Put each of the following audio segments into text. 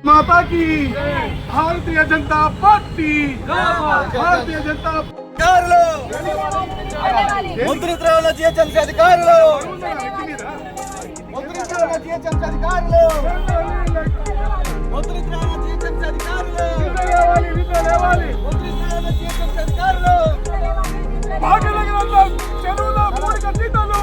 माता की भारतीय जनता पार्टी भारतीय जनता అధికారులు ముద్రిత్రాల జిహెచ్ఎంసీ అధికారులు ముద్రిత్రాల జిహెచ్ఎంసీ అధికారులు ముద్రిత్రాల జిహెచ్ఎంసీ అధికారులు ముద్రిత్రాల జిహెచ్ఎంసీ అధికారులు భాగ్యనగరంలో చెరువులో పూడిక తీతలు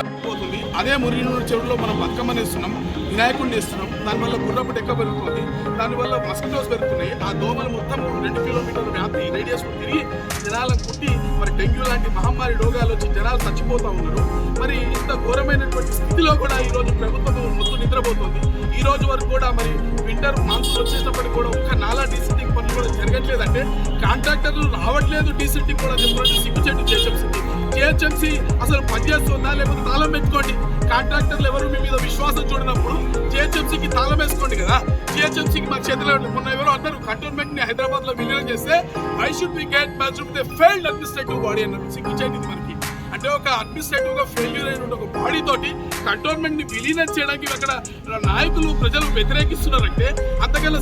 అదే మురినూరు చెరువులో మనం బతుకమ్మని ఇస్తున్నాం వినాయకుడిని ఇస్తున్నాం దానివల్ల గుర్రపు డెక్క పెరుగుతుంది. దానివల్ల మస్కిటోస్ పెరుగుతున్నాయి. ఆ దోమలు మొత్తం రెండు కిలోమీటర్ల వ్యాప్తి రేడియస్ తిరిగి జనాలను కుట్టి మరి డెంగ్యూ లాంటి మహమ్మారి రోగాలు వచ్చి జనాలు చచ్చిపోతూ ఉన్నారు. మరి ఇంత ఘోరమైనటువంటి స్థితిలో కూడా ఈరోజు ప్రభుత్వం మొత్తం నిద్రపోతుంది. ఈ రోజు వరకు కూడా మరి వింటర్ మాన్సూన్ వచ్చేటప్పటికి కూడా కాంట్రాక్టర్లు రావట్లేదు. డీసెంటింగ్ కూడా చెప్పినట్టు సిగ్గుచెట్టు చేసేసింది జిహెచ్ఎంసీ అసలు పనిచేస్తుందా లేకపోతే తాళం పెట్టుకోండి. కాంట్రాక్టర్లు ఎవరు మీ మీద విశ్వాసం చూడనప్పుడు జిహెచ్ఎంసీకి తాళం వేసుకోండి కదా. జిహెచ్ఎంసీకి మా చేతిలో ఉన్న ఎవరో అన్నారు కంటోన్మెంట్ని హైదరాబాద్లో విలీనం చేస్తే I should be get match with failed administrative body అన్నారు. సిగ్గుచేయండి మనకి. అంటే ఒక అడ్మినిస్ట్రేటివ్గా ఫెయిల్యూర్ అయిన ఒక బాడీ తోటి కంటోన్మెంట్ని విలీనం చేయడానికి అక్కడ నాయకులు ప్రజలు వ్యతిరేకిస్తున్నారంటే అంతకన్నా